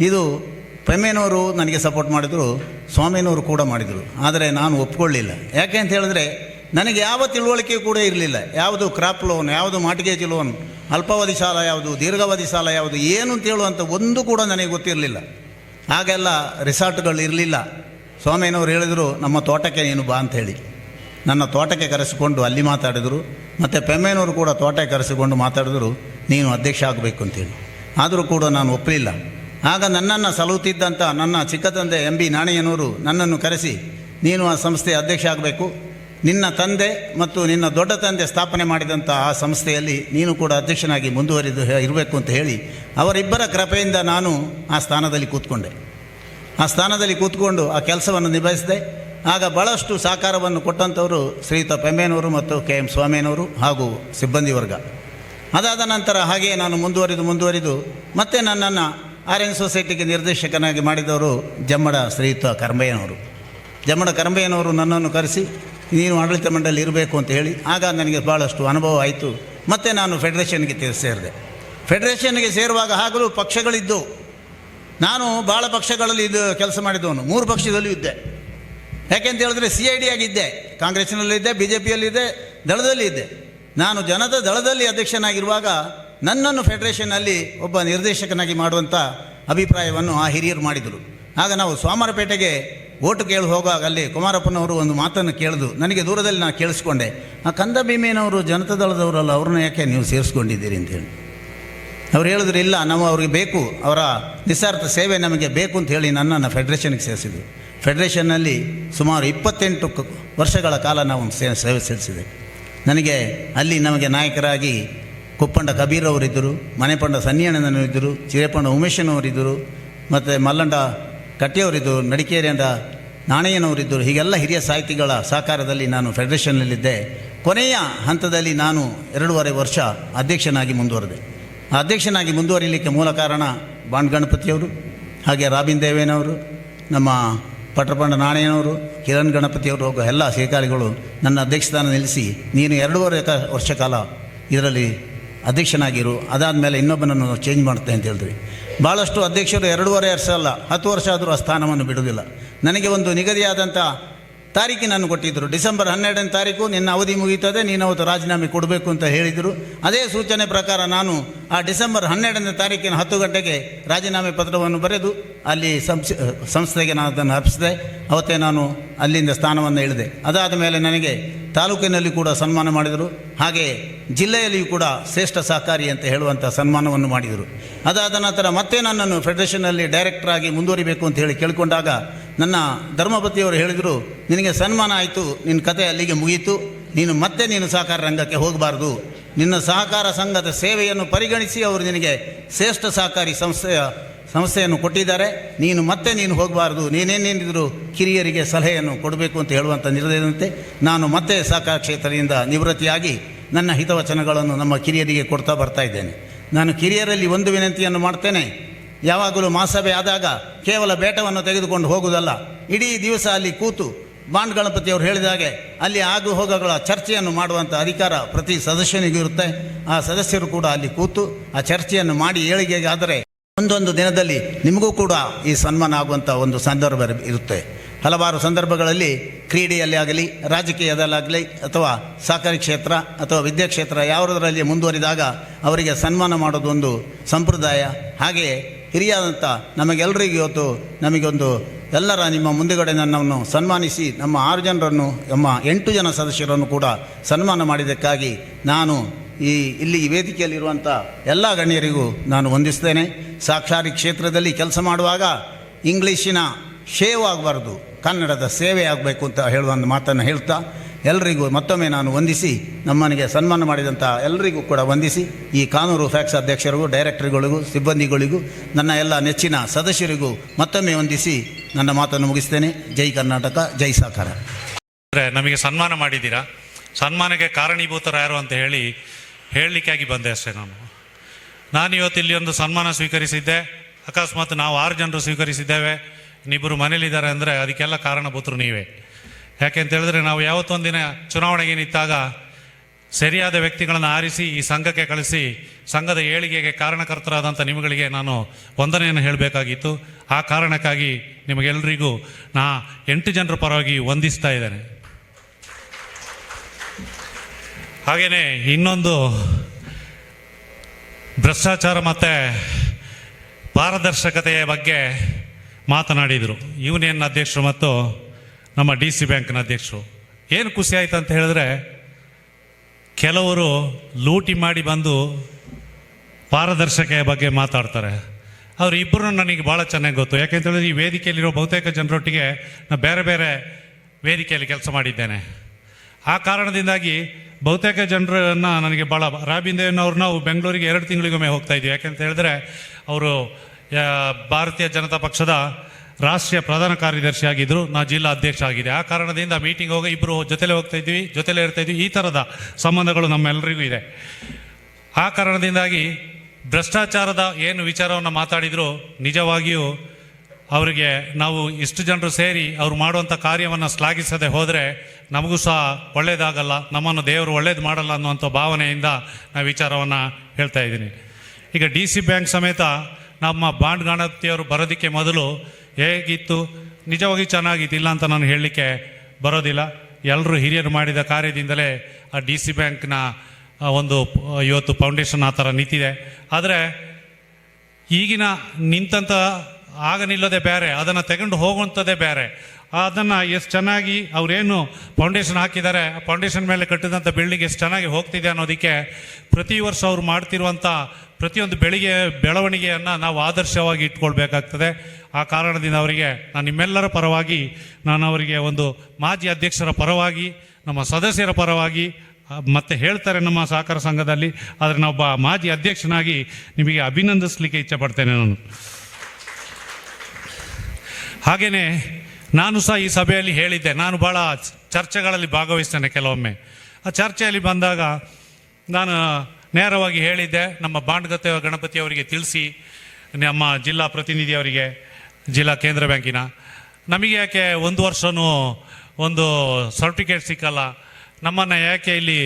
Speaker 4: ಇದು ಪೆಮ್ಮೇನವರು ನನಗೆ ಸಪೋರ್ಟ್ ಮಾಡಿದರು ಸ್ವಾಮಿನವರು ಕೂಡ ಮಾಡಿದರು. ಆದರೆ ನಾನು ಒಪ್ಕೊಳ್ಳಿಲ್ಲ. ಯಾಕೆ ಅಂತ ಹೇಳಿದ್ರೆ ನನಗೆ ಯಾವ ತಿಳುವಳಿಕೆ ಕೂಡ ಇರಲಿಲ್ಲ. ಯಾವುದು ಕ್ರಾಪ್ ಲೋನ್ ಯಾವುದು ಮಾಟಿಗೇಜ್ ಲೋನ್ ಅಲ್ಪಾವಧಿ ಸಾಲ ಯಾವುದು, ದೀರ್ಘಾವಧಿ ಸಾಲ ಯಾವುದು, ಏನು ಅಂತ ಹೇಳುವಂಥ ಒಂದು ಕೂಡ ನನಗೆ ಗೊತ್ತಿರಲಿಲ್ಲ. ಹಾಗೆಲ್ಲ ರಿಸಾರ್ಟ್ಗಳು ಇರಲಿಲ್ಲ. ಸ್ವಾಮಿಯವರು ಹೇಳಿದರು, ನಮ್ಮ ತೋಟಕ್ಕೆ ನೀನು ಬಾ ಅಂತ ಹೇಳಿ. ನನ್ನ ತೋಟಕ್ಕೆ ಕರೆಸಿಕೊಂಡು ಅಲ್ಲಿ ಮಾತಾಡಿದರು. ಮತ್ತು ಪೆಮ್ಮೇನವರು ಕೂಡ ತೋಟಕ್ಕೆ ಕರೆಸಿಕೊಂಡು ಮಾತಾಡಿದರು, ನೀನು ಅಧ್ಯಕ್ಷ ಆಗಬೇಕು ಅಂತೇಳಿ ಆದರೂ ಕೂಡ ನಾನು ಒಪ್ಪಲಿಲ್ಲ ಆಗ ನನ್ನನ್ನು ಸಲಹುತ್ತಿದ್ದಂಥ ನನ್ನ ಚಿಕ್ಕ ತಂದೆ ಎಂ ಬಿ ನಾಣಯ್ಯನವರು ನನ್ನನ್ನು ಕರೆಸಿ, ನೀನು ಆ ಸಂಸ್ಥೆಯ ಅಧ್ಯಕ್ಷ ಆಗಬೇಕು. ನಿನ್ನ ತಂದೆ ಮತ್ತು ನಿನ್ನ ದೊಡ್ಡ ತಂದೆ ಸ್ಥಾಪನೆ ಮಾಡಿದಂಥ ಆ ಸಂಸ್ಥೆಯಲ್ಲಿ ನೀನು ಕೂಡ ಅಧ್ಯಕ್ಷನಾಗಿ ಮುಂದುವರಿದು ಇರಬೇಕು ಅಂತ ಹೇಳಿ ಅವರಿಬ್ಬರ ಕೃಪೆಯಿಂದ ನಾನು ಆ ಸ್ಥಾನದಲ್ಲಿ ಕೂತ್ಕೊಂಡೆ. ಆ ಸ್ಥಾನದಲ್ಲಿ ಕೂತ್ಕೊಂಡು ಆ ಕೆಲಸವನ್ನು ನಿಭಾಯಿಸಿದೆ. ಆಗ ಭಾಳಷ್ಟು ಸಹಕಾರವನ್ನು ಕೊಟ್ಟಂಥವರು ಶ್ರೀಯುತ ಪೆಮ್ಮೇನವರು ಮತ್ತು ಕೆ ಎಂ ಸ್ವಾಮಿಯನವರು ಹಾಗೂ ಸಿಬ್ಬಂದಿ ವರ್ಗ. ಅದಾದ ನಂತರ ಹಾಗೆ ನಾನು ಮುಂದುವರಿದು ಮುಂದುವರಿದು ಮತ್ತೆ ನನ್ನನ್ನು ಆರ್ ಎನ್ ಸೊಸೈಟಿಗೆ ನಿರ್ದೇಶಕನಾಗಿ ಮಾಡಿದವರು ಜಮ್ಮಡ ಶ್ರೀಯುತ ಕರಂಬಯ್ಯನವರು. ಜಮ್ಮಡ ಕರಂಬಯ್ಯನವರು ನನ್ನನ್ನು ಕರೆಸಿ ನೀನು ಆಡಳಿತ ಮಂಡಳಿ ಇರಬೇಕು ಅಂತ ಹೇಳಿ, ಆಗ ನನಗೆ ಭಾಳಷ್ಟು ಅನುಭವ ಆಯಿತು. ಮತ್ತು ನಾನು ಫೆಡರೇಷನ್ಗೆ ಸೇರಿದೆ. ಫೆಡರೇಷನ್ಗೆ ಸೇರುವಾಗ ಆಗಲೂ ಪಕ್ಷಗಳಿದ್ದು. ನಾನು ಭಾಳ ಪಕ್ಷಗಳಲ್ಲಿ ಇದು ಕೆಲಸ ಮಾಡಿದವನು, ಮೂರು ಪಕ್ಷದಲ್ಲೂ ಇದ್ದೆ. ಯಾಕೆಂತ ಹೇಳಿದ್ರೆ ಸಿ ಐ ಡಿ ಆಗಿದ್ದೆ. ಕಾಂಗ್ರೆಸ್ನಲ್ಲಿದ್ದೆ ಬಿ ಜೆ ಪಿಯಲ್ಲಿದ್ದೆ ದಳದಲ್ಲಿ ಇದ್ದೆ. ನಾನು ಜನದ ದಳದಲ್ಲಿ ಅಧ್ಯಕ್ಷನಾಗಿರುವಾಗ ನನ್ನನ್ನು ಫೆಡರೇಷನ್ನಲ್ಲಿ ಒಬ್ಬ ನಿರ್ದೇಶಕನಾಗಿ ಮಾಡುವಂಥ ಅಭಿಪ್ರಾಯವನ್ನು ಆ ಹಿರಿಯರು ಮಾಡಿದರು. ಆಗ ನಾವು ಸೋಮವಾರಪೇಟೆಗೆ ಓಟು ಕೇಳಿ ಹೋಗುವಾಗ ಅಲ್ಲಿ ಕುಮಾರಪ್ಪನವರು ಒಂದು ಮಾತನ್ನು ಕೇಳಿದು ನನಗೆ ದೂರದಲ್ಲಿ ನಾನು ಕೇಳಿಸ್ಕೊಂಡೆ. ಆ ಕಂದ ಭೀಮೇನವರು ಅವ್ರನ್ನ ಯಾಕೆ ನೀವು ಸೇರಿಸ್ಕೊಂಡಿದ್ದೀರಿ ಅಂತೇಳಿ ಅವ್ರು ಹೇಳಿದ್ರು, ಇಲ್ಲ, ನಾವು ಅವ್ರಿಗೆ ಬೇಕು, ಅವರ ನಿಸ್ಸಾರ್ಥ ಸೇವೆ ನಮಗೆ ಬೇಕು ಅಂತ ಹೇಳಿ ನನ್ನನ್ನು ಫೆಡರೇಷನ್ಗೆ ಸೇರಿಸಿದ್ರು. ಫೆಡರೇಷನ್ನಲ್ಲಿ ಸುಮಾರು ಇಪ್ಪತ್ತೆಂಟು ವರ್ಷಗಳ ಕಾಲ ನಾವು ಸೇ- ಸೇವೆ ಸಲ್ಲಿಸಿದೆ. ನನಗೆ ಅಲ್ಲಿ ನಮಗೆ ನಾಯಕರಾಗಿ ಕುಪ್ಪಂಡ ಕಬೀರ್ ಅವರಿದ್ದರು, ಮನೆಪಂಡ ಸನ್ನಿಯಣ್ಣನವರಿದ್ದರು ಚಿರೇಪಂಡ ಉಮೇಶನವರಿದ್ದರು, ಮತ್ತು ಮಲ್ಲಂಡ ಕಟ್ಟಿಯವರಿದ್ದರು ನಡಿಕೇರಿಯಂಡ ನಾಣಯ್ಯನವರಿದ್ದರು. ಹೀಗೆಲ್ಲ ಹಿರಿಯ ಸಾಹಿತಿಗಳ ಸಹಕಾರದಲ್ಲಿ ನಾನು ಫೆಡರೇಷನ್ನಲ್ಲಿದ್ದೆ. ಕೊನೆಯ ಹಂತದಲ್ಲಿ ನಾನು ಎರಡೂವರೆ ವರ್ಷ ಅಧ್ಯಕ್ಷನಾಗಿ ಮುಂದುವರೆದೆ. ಅಧ್ಯಕ್ಷನಾಗಿ ಮುಂದುವರಿಲಿಕ್ಕೆ ಮೂಲ ಕಾರಣ ಬಾಂಡ್ ಗಣಪತಿಯವರು, ಹಾಗೆ ರಾಬಿನ್ ದೇವೇನವರು, ನಮ್ಮ ಪಟ್ರಪಂಡ ನಾಣಯ್ಯನವರು, ಕಿರಣ್ ಗಣಪತಿಯವರು ಹಾಗೂ ಎಲ್ಲ ಅಧಿಕಾರಿಗಳು ನನ್ನ ಅಧ್ಯಕ್ಷಸ್ಥಾನ ನಿಲ್ಲಿಸಿ, ನೀನು ಎರಡೂವರೆ ವರ್ಷ ಕಾಲ ಇದರಲ್ಲಿ ಅಧ್ಯಕ್ಷನಾಗಿರು, ಅದಾದಮೇಲೆ ಇನ್ನೊಬ್ಬನನ್ನು ಚೇಂಜ್ ಮಾಡ್ತೆ ಅಂತ ಹೇಳಿದ್ವಿ. ಭಾಳಷ್ಟು ಅಧ್ಯಕ್ಷರು ಎರಡೂವರೆ ವರ್ಷ ಅಲ್ಲ, ಹತ್ತು ವರ್ಷ ಆದರೂ ಆ ಸ್ಥಾನವನ್ನು ಬಿಡುವುದಿಲ್ಲ. ನನಗೆ ಒಂದು ನಿಗದಿಯಾದಂಥ ತಾರೀಕಿನನ್ನು ಕೊಟ್ಟಿದ್ದರು. ಡಿಸೆಂಬರ್ ಹನ್ನೆರಡನೇ ತಾರೀಕು ನಿನ್ನ ಅವಧಿ ಮುಗೀತದೆ ನೀನು ಅವತ್ತು ರಾಜೀನಾಮೆ ಕೊಡಬೇಕು ಅಂತ ಹೇಳಿದರು. ಅದೇ ಸೂಚನೆ ಪ್ರಕಾರ ನಾನು ಆ ಡಿಸೆಂಬರ್ ಹನ್ನೆರಡನೇ ತಾರೀಕಿನ ಹತ್ತು ಗಂಟೆಗೆ ರಾಜೀನಾಮೆ ಪತ್ರವನ್ನು ಬರೆದು ಅಲ್ಲಿ ಸಂಸ್ ಸಂಸ್ಥೆಗೆ ನಾನು ಅದನ್ನು ಅರ್ಪಿಸಿದೆ. ಅವತ್ತೇ ನಾನು ಅಲ್ಲಿಂದ ಸ್ಥಾನವನ್ನು ಇಳಿದೆ. ಅದಾದ ಮೇಲೆ ನನಗೆ ತಾಲೂಕಿನಲ್ಲಿ ಕೂಡ ಸನ್ಮಾನ ಮಾಡಿದರು. ಹಾಗೆ ಜಿಲ್ಲೆಯಲ್ಲಿಯೂ ಕೂಡ ಶ್ರೇಷ್ಠ ಸಹಕಾರಿ ಅಂತ ಹೇಳುವಂಥ ಸನ್ಮಾನವನ್ನು ಮಾಡಿದರು. ಅದಾದ ನಂತರ ಮತ್ತೆ ನನ್ನನ್ನು ಫೆಡರೇಷನ್ನಲ್ಲಿ ಡೈರೆಕ್ಟರ್ ಆಗಿ ಮುಂದುವರಿಬೇಕು ಅಂತ ಹೇಳಿ ಕೇಳಿಕೊಂಡಾಗ ನನ್ನ ಧರ್ಮಪತಿಯವರು ಹೇಳಿದರು, ನಿನಗೆ ಸನ್ಮಾನ ಆಯಿತು ನಿನ್ನ ಕತೆ ಅಲ್ಲಿಗೆ ಮುಗೀತು, ನೀನು ಮತ್ತೆ ನೀನು ಸಹಕಾರ ರಂಗಕ್ಕೆ ಹೋಗಬಾರ್ದು. ನಿನ್ನ ಸಹಕಾರ ಸಂಘದ ಸೇವೆಯನ್ನು ಪರಿಗಣಿಸಿ ಅವರು ನಿನಗೆ ಶ್ರೇಷ್ಠ ಸಹಕಾರಿ ಸಂಸ್ಥೆಯ ಸಂಸ್ಥೆಯನ್ನು ಕೊಟ್ಟಿದ್ದಾರೆ. ನೀನು ಮತ್ತೆ ನೀನು ಹೋಗಬಾರ್ದು. ನೀನೇನೇನಿದ್ರು ಕಿರಿಯರಿಗೆ ಸಲಹೆಯನ್ನು ಕೊಡಬೇಕು ಅಂತ ಹೇಳುವಂಥ ನಿರ್ಣಯದಂತೆ ನಾನು ಮತ್ತೆ ಸಹಕಾರ ಕ್ಷೇತ್ರದಿಂದ ನಿವೃತ್ತಿಯಾಗಿ ನನ್ನ ಹಿತವಚನಗಳನ್ನು ನಮ್ಮ ಕಿರಿಯರಿಗೆ ಕೊಡ್ತಾ ಬರ್ತಾ ಇದ್ದೇನೆ. ನಾನು ಕಿರಿಯರಲ್ಲಿ ಒಂದು ವಿನಂತಿಯನ್ನು ಮಾಡ್ತೇನೆ. ಯಾವಾಗಲೂ ಮಹಾಸಭೆ ಆದಾಗ ಕೇವಲ ಬೇಟವನ್ನು ತೆಗೆದುಕೊಂಡು ಹೋಗುವುದಲ್ಲ. ಇಡೀ ದಿವಸ ಅಲ್ಲಿ ಕೂತು ಬಾಂಡ್ ಗಣಪತಿಯವರು ಹೇಳಿದ ಹಾಗೆ ಅಲ್ಲಿ ಆಗು ಹೋಗಗಳ ಚರ್ಚೆಯನ್ನು ಮಾಡುವಂಥ ಅಧಿಕಾರ ಪ್ರತಿ ಸದಸ್ಯನಿಗೂ ಇರುತ್ತೆ. ಆ ಸದಸ್ಯರು ಕೂಡ ಅಲ್ಲಿ ಕೂತು ಆ ಚರ್ಚೆಯನ್ನು ಮಾಡಿ ಏಳಿಗೆಗೆ ಆದರೆ ಒಂದೊಂದು ದಿನದಲ್ಲಿ ನಿಮಗೂ ಕೂಡ ಈ ಸನ್ಮಾನ ಆಗುವಂಥ ಒಂದು ಸಂದರ್ಭ ಇರುತ್ತೆ. ಹಲವಾರು ಸಂದರ್ಭಗಳಲ್ಲಿ ಕ್ರೀಡೆಯಲ್ಲಿ ಆಗಲಿ, ರಾಜಕೀಯದಲ್ಲಾಗಲಿ ಅಥವಾ ಸಹಕಾರಿ ಕ್ಷೇತ್ರ ಅಥವಾ ವಿದ್ಯಾಕ್ಷೇತ್ರ ಯಾವುದರಲ್ಲಿ ಮುಂದುವರಿದಾಗ ಅವರಿಗೆ ಸನ್ಮಾನ ಮಾಡೋದೊಂದು ಸಂಪ್ರದಾಯ. ಹಾಗೆಯೇ ಹಿರಿಯಾದಂಥ ನಮಗೆಲ್ಲರಿಗೂ ಇವತ್ತು ನಮಗೊಂದು ಎಲ್ಲರ ನಿಮ್ಮ ಮುಂದುಗಡೆ ನನ್ನನ್ನು ಸನ್ಮಾನಿಸಿ ನಮ್ಮ ಆರು ಜನರನ್ನು, ನಮ್ಮ ಎಂಟು ಜನ ಸದಸ್ಯರನ್ನು ಕೂಡ ಸನ್ಮಾನ ಮಾಡಿದ್ದಕ್ಕಾಗಿ ನಾನು ಈ ಇಲ್ಲಿ ವೇದಿಕೆಯಲ್ಲಿರುವಂಥ ಎಲ್ಲ ಗಣ್ಯರಿಗೂ ನಾನು ವಂದಿಸ್ತೇನೆ. ಸಾಕ್ಷಾರಿ ಕ್ಷೇತ್ರದಲ್ಲಿ ಕೆಲಸ ಮಾಡುವಾಗ ಇಂಗ್ಲೀಷಿನ ಶೇವ್ ಆಗಬಾರ್ದು, ಕನ್ನಡದ ಸೇವೆ ಆಗಬೇಕು ಅಂತ ಹೇಳುವ ಒಂದು ಮಾತನ್ನು ಹೇಳ್ತಾ ಎಲ್ಲರಿಗೂ ಮತ್ತೊಮ್ಮೆ ನಾನು ವಂದಿಸಿ ನಮ್ಮನಿಗೆ ಸನ್ಮಾನ ಮಾಡಿದಂಥ ಎಲ್ಲರಿಗೂ ಕೂಡ ವಂದಿಸಿ ಈ ಕಾನೂರು ಫ್ಯಾಕ್ಸ್ ಅಧ್ಯಕ್ಷರಿಗೂ, ಡೈರೆಕ್ಟರ್ಗಳಿಗೂ, ಸಿಬ್ಬಂದಿಗಳಿಗೂ, ನನ್ನ ಎಲ್ಲ ನೆಚ್ಚಿನ ಸದಸ್ಯರಿಗೂ ಮತ್ತೊಮ್ಮೆ ವಂದಿಸಿ ನನ್ನ ಮಾತನ್ನು ಮುಗಿಸ್ತೇನೆ. ಜೈ ಕರ್ನಾಟಕ, ಜೈ ಸಾಕಾರ.
Speaker 5: ನಮಗೆ ಸನ್ಮಾನ ಮಾಡಿದ್ದೀರಾ? ಸನ್ಮಾನಕ್ಕೆ ಕಾರಣೀಭೂತರಾರು ಅಂತ ಹೇಳಿ ಹೇಳಲಿಕ್ಕಾಗಿ ಬಂದೆ ಅಷ್ಟೇ ನಾನು. ನಾನು ಇವತ್ತು ಇಲ್ಲಿ ಒಂದು ಸನ್ಮಾನ ಸ್ವೀಕರಿಸಿದ್ದೆ. ಅಕಸ್ಮಾತ್ ನಾವು ಆರು ಜನರು ಸ್ವೀಕರಿಸಿದ್ದೇವೆ. ಇನ್ನಿಬ್ಬರು ಮನೇಲಿದ್ದಾರೆ ಅಂದರೆ ಅದಕ್ಕೆಲ್ಲ ಕಾರಣಭೂತರು ನೀವೇ. ಯಾಕೆ ಹೇಳಿದ್ರೆ ನಾವು ಯಾವತ್ತೊಂದಿನ ಚುನಾವಣೆಗೆ ನಿಂತಾಗ ಸರಿಯಾದ ವ್ಯಕ್ತಿಗಳನ್ನು ಆರಿಸಿ, ಈ ಸಂಘಕ್ಕೆ ಕಳಿಸಿ, ಸಂಘದ ಏಳಿಗೆಗೆ ಕಾರಣಕರ್ತರಾದಂಥ ನಿಮಗಳಿಗೆ ನಾನು ವಂದನೆಯನ್ನು ಹೇಳಬೇಕಾಗಿತ್ತು. ಆ ಕಾರಣಕ್ಕಾಗಿ ನಿಮಗೆಲ್ಲರಿಗೂ ನಾ ಎಂಟು ಜನರ ಪರವಾಗಿ ವಂದಿಸ್ತಾ ಇದ್ದೇನೆ. ಹಾಗೆಯೇ ಇನ್ನೊಂದು ಭ್ರಷ್ಟಾಚಾರ ಮತ್ತು ಪಾರದರ್ಶಕತೆಯ ಬಗ್ಗೆ ಮಾತನಾಡಿದರು. ಯೂನಿಯನ್ ಅಧ್ಯಕ್ಷರು ಮತ್ತು ನಮ್ಮ ಡಿ ಸಿ ಬ್ಯಾಂಕ್ನ ಅಧ್ಯಕ್ಷರು. ಏನು ಖುಷಿ ಆಯ್ತು ಅಂತ ಹೇಳಿದ್ರೆ, ಕೆಲವರು ಲೂಟಿ ಮಾಡಿ ಬಂದು ಪಾರದರ್ಶಕೆಯ ಬಗ್ಗೆ ಮಾತಾಡ್ತಾರೆ. ಅವ್ರು ಇಬ್ಬರು ನನಗೆ ಭಾಳ ಚೆನ್ನಾಗಿ ಗೊತ್ತು. ಯಾಕೆಂತ ಹೇಳಿದ್ರೆ, ಈ ವೇದಿಕೆಯಲ್ಲಿರೋ ಬಹುತೇಕ ಜನರೊಟ್ಟಿಗೆ ನಾನು ಬೇರೆ ಬೇರೆ ವೇದಿಕೆಯಲ್ಲಿ ಕೆಲಸ ಮಾಡಿದ್ದೇನೆ. ಆ ಕಾರಣದಿಂದಾಗಿ ಬಹುತೇಕ ಜನರನ್ನು ನನಗೆ ಭಾಳ ರಾಬಿಂದೇವ್ನವ್ರು ನಾವು ಬೆಂಗಳೂರಿಗೆ ಎರಡು ತಿಂಗಳಿಗೊಮ್ಮೆ ಹೋಗ್ತಾ ಯಾಕೆ ಯಾಕೆಂತ ಹೇಳಿದ್ರೆ, ಅವರು ಭಾರತೀಯ ಜನತಾ ಪಕ್ಷದ ರಾಷ್ಟ್ರೀಯ ಪ್ರಧಾನ ಕಾರ್ಯದರ್ಶಿ ಆಗಿದ್ದರು ನಾ ಜಿಲ್ಲಾ ಅಧ್ಯಕ್ಷ ಆಗಿದೆ ಆ ಕಾರಣದಿಂದ ಮೀಟಿಂಗ್ ಹೋಗಿ ಇಬ್ಬರು ಜೊತೆಲೇ ಹೋಗ್ತಾ ಇದ್ವಿ, ಜೊತೆಲೇ ಇರ್ತಾ ಇದ್ವಿ. ಈ ಥರದ ಸಂಬಂಧಗಳು ನಮ್ಮೆಲ್ಲರಿಗೂ ಇದೆ. ಆ ಕಾರಣದಿಂದಾಗಿ ಭ್ರಷ್ಟಾಚಾರದ ಏನು ವಿಚಾರವನ್ನು ಮಾತಾಡಿದರೂ, ನಿಜವಾಗಿಯೂ ಅವರಿಗೆ ನಾವು ಇಷ್ಟು ಜನರು ಸೇರಿ ಅವ್ರು ಮಾಡುವಂಥ ಕಾರ್ಯವನ್ನು ಶ್ಲಾಘಿಸದೆ ಹೋದರೆ ನಮಗೂ ಸಹ ಒಳ್ಳೆಯದಾಗಲ್ಲ ನಮ್ಮನ್ನು ದೇವರು ಒಳ್ಳೇದು ಮಾಡಲ್ಲ ಅನ್ನುವಂಥ ಭಾವನೆಯಿಂದ ನಾವು ವಿಚಾರವನ್ನು ಹೇಳ್ತಾ ಇದ್ದೀನಿ. ಈಗ ಡಿ ಸಿ ಬ್ಯಾಂಕ್ ಸಮೇತ ನಮ್ಮ ಬಾಂಡ್ ಗಣಪತಿಯವರು ಬರೋದಕ್ಕೆ ಮೊದಲು ಹೇಗಿತ್ತು? ನಿಜವಾಗಿ ಚೆನ್ನಾಗಿತ್ತು ಇಲ್ಲ ಅಂತ ನಾನು ಹೇಳಲಿಕ್ಕೆ ಬರೋದಿಲ್ಲ. ಎಲ್ಲರೂ ಹಿರಿಯರು ಮಾಡಿದ ಕಾರ್ಯದಿಂದಲೇ ಆ ಡಿ ಸಿ ಬ್ಯಾಂಕ್ನ ಒಂದು ಇವತ್ತು ಫೌಂಡೇಶನ್ ಆ ಥರ ನಿಂತಿದೆ. ಆದರೆ ಈಗಿನ ನಿಂತಂಥ ಆಗ ನಿಲ್ಲೋದೇ ಬೇರೆ, ಅದನ್ನು ತಗೊಂಡು ಹೋಗುವಂಥದ್ದೇ ಬೇರೆ. ಅದನ್ನು ಎಷ್ಟು ಚೆನ್ನಾಗಿ ಅವರೇನು ಫೌಂಡೇಶನ್ ಹಾಕಿದ್ದಾರೆ, ಆ ಫೌಂಡೇಶನ್ ಮೇಲೆ ಕಟ್ಟಿದಂಥ ಬಿಲ್ಡಿಂಗ್ ಎಷ್ಟು ಚೆನ್ನಾಗಿ ಹೋಗ್ತಿದೆ ಅನ್ನೋದಕ್ಕೆ ಪ್ರತಿ ವರ್ಷ ಅವರು ಮಾಡ್ತಿರುವಂಥ ಪ್ರತಿಯೊಂದು ಬೆಳಿಗ್ಗೆ ಬೆಳವಣಿಗೆಯನ್ನು ನಾವು ಆದರ್ಶವಾಗಿ ಇಟ್ಕೊಳ್ಬೇಕಾಗ್ತದೆ. ಆ ಕಾರಣದಿಂದ ಅವರಿಗೆ ನಾನು ನಿಮ್ಮೆಲ್ಲರ ಪರವಾಗಿ, ನಾನು ಅವರಿಗೆ ಒಂದು ಮಾಜಿ ಅಧ್ಯಕ್ಷರ ಪರವಾಗಿ, ನಮ್ಮ ಸದಸ್ಯರ ಪರವಾಗಿ ಮತ್ತೆ ಹೇಳ್ತಾರೆ ನಮ್ಮ ಸಹಕಾರ ಸಂಘದಲ್ಲಿ, ಆದರೆ ನಾವೊಬ್ಬ ಮಾಜಿ ಅಧ್ಯಕ್ಷನಾಗಿ ನಿಮಗೆ ಅಭಿನಂದಿಸಲಿಕ್ಕೆ ಇಚ್ಛೆ ಪಡ್ತೇನೆ ನಾನು. ಹಾಗೆಯೇ ನಾನು ಸಹ ಈ ಸಭೆಯಲ್ಲಿ ಹೇಳಿದ್ದೆ. ನಾನು ಭಾಳ ಚರ್ಚೆಗಳಲ್ಲಿ ಭಾಗವಹಿಸ್ತೇನೆ ಕೆಲವೊಮ್ಮೆ. ಆ ಚರ್ಚೆಯಲ್ಲಿ ಬಂದಾಗ ನಾನು ನೇರವಾಗಿ ಹೇಳಿದ್ದೆ, ನಮ್ಮ ಬಾಂಡ್ಗತ್ತೆ ಗಣಪತಿ ಅವರಿಗೆ ತಿಳಿಸಿ, ನಮ್ಮ ಜಿಲ್ಲಾ ಪ್ರತಿನಿಧಿಯವರಿಗೆ ಜಿಲ್ಲಾ ಕೇಂದ್ರ ಬ್ಯಾಂಕಿನ. ನಮಗೆ ಯಾಕೆ ಒಂದು ವರ್ಷವೂ ಒಂದು ಸರ್ಟಿಫಿಕೇಟ್ ಸಿಕ್ಕಲ್ಲ? ನಮ್ಮನ್ನು ಯಾಕೆ ಇಲ್ಲಿ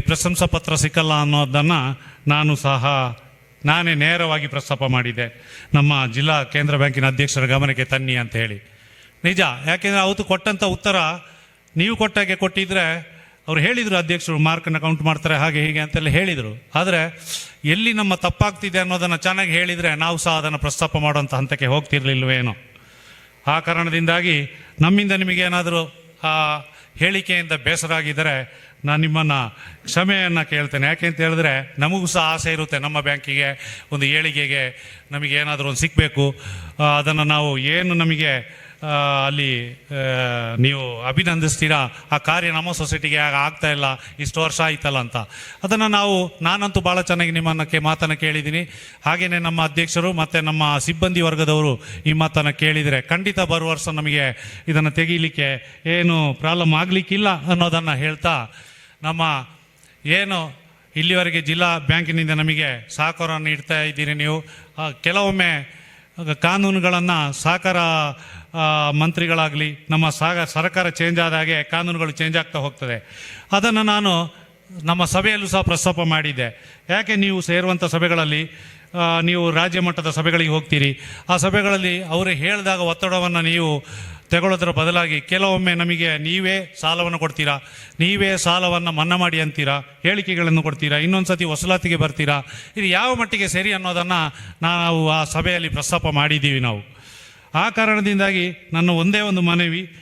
Speaker 5: ಪ್ರಶಂಸಾ ಪತ್ರ ಸಿಕ್ಕಲ್ಲ ಅನ್ನೋದನ್ನು ನಾನು ಸಹ ನಾನೇ ನೇರವಾಗಿ ಪ್ರಸ್ತಾಪ ಮಾಡಿದ್ದೆ. ನಮ್ಮ ಜಿಲ್ಲಾ ಕೇಂದ್ರ ಬ್ಯಾಂಕಿನ ಅಧ್ಯಕ್ಷರ ಗಮನಕ್ಕೆ ತನ್ನಿ ಅಂತ ಹೇಳಿ. ನಿಜ. ಯಾಕೆಂದರೆ ಅವತ್ತು ಕೊಟ್ಟಂಥ ಉತ್ತರ ನೀವು ಕೊಟ್ಟಾಗೆ ಕೊಟ್ಟಿದ್ರೆ ಅವ್ರು ಹೇಳಿದರು ಅಧ್ಯಕ್ಷರು ಮಾರ್ಕನ್ನು ಕೌಂಟ್ ಮಾಡ್ತಾರೆ ಹಾಗೆ ಹೀಗೆ ಅಂತೆಲ್ಲ ಹೇಳಿದರು. ಆದರೆ ಎಲ್ಲಿ ನಮ್ಮ ತಪ್ಪಾಗ್ತಿದೆ ಅನ್ನೋದನ್ನು ಚೆನ್ನಾಗಿ ಹೇಳಿದರೆ ನಾವು ಸಹ ಅದನ್ನು ಪ್ರಸ್ತಾಪ ಮಾಡುವಂಥ ಹಂತಕ್ಕೆ ಹೋಗ್ತಿರ್ಲಿಲ್ವೇನೋ ಆ ಕಾರಣದಿಂದಾಗಿ ನಮ್ಮಿಂದ ನಿಮಗೇನಾದರೂ ಆ, ಹೇಳಿಕೆಯಿಂದ ಬೇಸರ ಆಗಿದ್ದರೆ ನಾನು ನಿಮ್ಮನ್ನು ಕ್ಷಮೆಯನ್ನು ಕೇಳ್ತೇನೆ. ಯಾಕೆ ಅಂತ ಹೇಳಿದ್ರೆ ನಮಗೂ ಸಹ ಆಸೆ ಇರುತ್ತೆ ನಮ್ಮ ಬ್ಯಾಂಕಿಗೆ ಒಂದು ಏಳಿಗೆಗೆ ನಮಗೆ ಏನಾದರೂ ಒಂದು ಸಿಕ್ಕಬೇಕು ಅದನ್ನು ನಾವು ಏನು ನಮಗೆ ಅಲ್ಲಿ ನೀವು ಅಭಿನಂದಿಸ್ತೀರಾ, ಆ ಕಾರ್ಯ ನಮ್ಮ ಸೊಸೈಟಿಗೆ ಆಗ ಆಗ್ತಾ ಇಲ್ಲ, ಇಷ್ಟು ವರ್ಷ ಆಯ್ತಲ್ಲ ಅಂತ. ಅದನ್ನು ನಾವು, ನಾನಂತೂ ಭಾಳ ಚೆನ್ನಾಗಿ ನಿಮ್ಮನ್ನು ಕೇ, ಮಾತನ್ನು ಕೇಳಿದ್ದೀನಿ. ಹಾಗೆಯೇ ನಮ್ಮ ಅಧ್ಯಕ್ಷರು ಮತ್ತು ನಮ್ಮ ಸಿಬ್ಬಂದಿ ವರ್ಗದವರು ಈ ಮಾತನ್ನು ಕೇಳಿದರೆ ಖಂಡಿತ ಬರುವ ವರ್ಷ ನಮಗೆ ಇದನ್ನು ತೆಗೀಲಿಕ್ಕೆ ಏನು ಪ್ರಾಬ್ಲಮ್ ಆಗಲಿಕ್ಕಿಲ್ಲ ಅನ್ನೋದನ್ನು ಹೇಳ್ತಾ, ನಮ್ಮ ಏನು ಇಲ್ಲಿವರೆಗೆ ಜಿಲ್ಲಾ ಬ್ಯಾಂಕಿನಿಂದ ನಮಗೆ ಸಹಕಾರವನ್ನು ನೀಡ್ತಾ ಇದ್ದೀರಿ ನೀವು. ಕೆಲವೊಮ್ಮೆ ಕಾನೂನುಗಳನ್ನು ಸಹಕಾರ ಮಂತ್ರಿಗಳಾಗಲಿ, ನಮ್ಮ ಸಾಗ, ಸರ್ಕಾರ ಚೇಂಜ್ ಆದ ಹಾಗೆ ಕಾನೂನುಗಳು ಚೇಂಜ್ ಆಗ್ತಾ ಹೋಗ್ತದೆ. ಅದನ್ನು ನಾನು ನಮ್ಮ ಸಭೆಯಲ್ಲೂ ಸಹ ಪ್ರಸ್ತಾಪ ಮಾಡಿದ್ದೆ. ಯಾಕೆ ನೀವು ಸೇರುವಂಥ ಸಭೆಗಳಲ್ಲಿ ನೀವು ರಾಜ್ಯ ಮಟ್ಟದ ಸಭೆಗಳಿಗೆ ಹೋಗ್ತೀರಿ? ಆ ಸಭೆಗಳಲ್ಲಿ ಅವರು ಹೇಳಿದಾಗ ಒತ್ತಡವನ್ನು ನೀವು ತಗೊಳ್ಳೋದ್ರ ಬದಲಾಗಿ ಕೆಲವೊಮ್ಮೆ ನಮಗೆ ನೀವೇ ಸಾಲವನ್ನು ಕೊಡ್ತೀರಾ? ನೀವೇ ಸಾಲವನ್ನು ಮನ್ನಾ ಮಾಡಿ ಅಂತೀರಾ? ಹೇಳಿಕೆಗಳನ್ನು ಕೊಡ್ತೀರಾ? ಇನ್ನೊಂದು ಸತಿ ವಸೂಲಾತಿಗೆ ಬರ್ತೀರಾ? ಇದು ಯಾವ ಮಟ್ಟಿಗೆ ಸರಿ ಅನ್ನೋದನ್ನು ನಾವು ಆ ಸಭೆಯಲ್ಲಿ ಪ್ರಸ್ತಾಪ ಮಾಡಿದ್ದೀವಿ ನಾವು. ಆ ಕಾರಣದಿಂದಾಗಿ ನನ್ನ ಒಂದೇ ಒಂದು ಮನವಿ.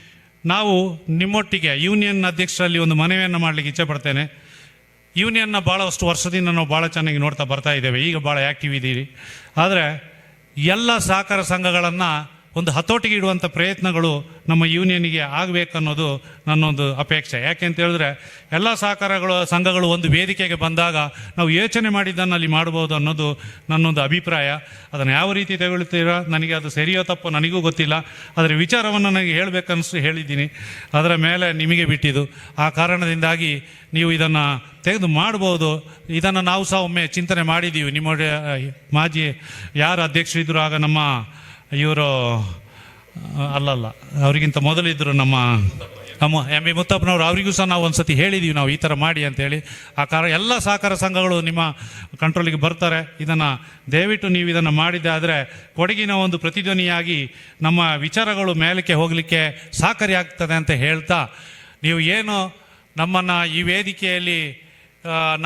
Speaker 5: ನಾವು ನಿಮ್ಮೊಟ್ಟಿಗೆ ಯೂನಿಯನ್ ಅಧ್ಯಕ್ಷರಲ್ಲಿ ಒಂದು ಮನವಿಯನ್ನು ಮಾಡಲಿಕ್ಕೆ ಇಚ್ಛೆ ಪಡ್ತೇನೆ. ಯೂನಿಯನ್ನ ಭಾಳಷ್ಟು ವರ್ಷದಿಂದ ನಾವು ಭಾಳ ಚೆನ್ನಾಗಿ ನೋಡ್ತಾ ಬರ್ತಾ ಇದ್ದೇವೆ. ಈಗ ಭಾಳ ಆ್ಯಕ್ಟಿವ್ ಇದ್ದೀರಿ ಆದರೆ ಎಲ್ಲ ಸಹಕಾರ ಸಂಘಗಳನ್ನು ಒಂದು ಹತೋಟಿಗೆ ಇಡುವಂಥ ಪ್ರಯತ್ನಗಳು ನಮ್ಮ ಯೂನಿಯನ್ಗೆ ಆಗಬೇಕನ್ನೋದು ನನ್ನೊಂದು ಅಪೇಕ್ಷೆ. ಯಾಕೆ ಅಂತ ಹೇಳಿದ್ರೆ, ಎಲ್ಲ ಸಹಕಾರಗಳು, ಸಂಘಗಳು ಒಂದು ವೇದಿಕೆಗೆ ಬಂದಾಗ ನಾವು ಯೋಚನೆ ಮಾಡಿದ್ದನ್ನು ಅಲ್ಲಿ ಮಾಡ್ಬೋದು ಅನ್ನೋದು ನನ್ನೊಂದು ಅಭಿಪ್ರಾಯ. ಅದನ್ನು ಯಾವ ರೀತಿ ತಗೊಳ್ತೀರಾ? ನನಗೆ ಅದು ಸರಿಯೋ ತಪ್ಪೋ ನನಗೂ ಗೊತ್ತಿಲ್ಲ. ಅದರ ವಿಚಾರವನ್ನು ನನಗೆ ಹೇಳಬೇಕನ್ನಿಸ್ತು, ಹೇಳಿದ್ದೀನಿ. ಅದರ ಮೇಲೆ ನಿಮಗೆ ಬಿಟ್ಟಿದ್ದು. ಆ ಕಾರಣದಿಂದಾಗಿ ನೀವು ಇದನ್ನು ತೆಗೆದು ಮಾಡ್ಬೋದು. ಇದನ್ನು ನಾವು ಸಹ ಒಮ್ಮೆ ಚಿಂತನೆ ಮಾಡಿದ್ದೀವಿ. ನಿಮ್ಮ ಮಾಜಿ ಯಾರು ಅಧ್ಯಕ್ಷರಿದ್ದರು ಆಗ ನಮ್ಮ ಇವರು ಅಲ್ಲಲ್ಲ. ಅವರಿಗಿಂತ ಮೊದಲಿದ್ದರು ನಮ್ಮ ನಮ್ಮ ಎಂ ಬಿ ಮುತ್ತಪ್ಪನವರು, ಅವರಿಗೂ ಸಹ ನಾವು ಒಂದು ಸತಿ ಹೇಳಿದ್ದೀವಿ ನಾವು ಈ ಥರ ಮಾಡಿ ಅಂತೇಳಿ ಆ ಕಾರ ಎಲ್ಲ ಸಹಕಾರ ಸಂಘಗಳು ನಿಮ್ಮ ಕಂಟ್ರೋಲಿಗೆ ಬರ್ತಾರೆ. ಇದನ್ನು ದಯವಿಟ್ಟು ನೀವು ಇದನ್ನು ಮಾಡಿದ್ದೆ ಆದರೆ ಕೊಡಗಿನ ಒಂದು ಪ್ರತಿಧ್ವನಿಯಾಗಿ ನಮ್ಮ ವಿಚಾರಗಳು ಮೇಲಕ್ಕೆ ಹೋಗಲಿಕ್ಕೆ ಸಹಕಾರಿಯಾಗ್ತದೆ ಅಂತ ಹೇಳ್ತಾ, ನೀವು ಏನು ನಮ್ಮನ್ನು ಈ ವೇದಿಕೆಯಲ್ಲಿ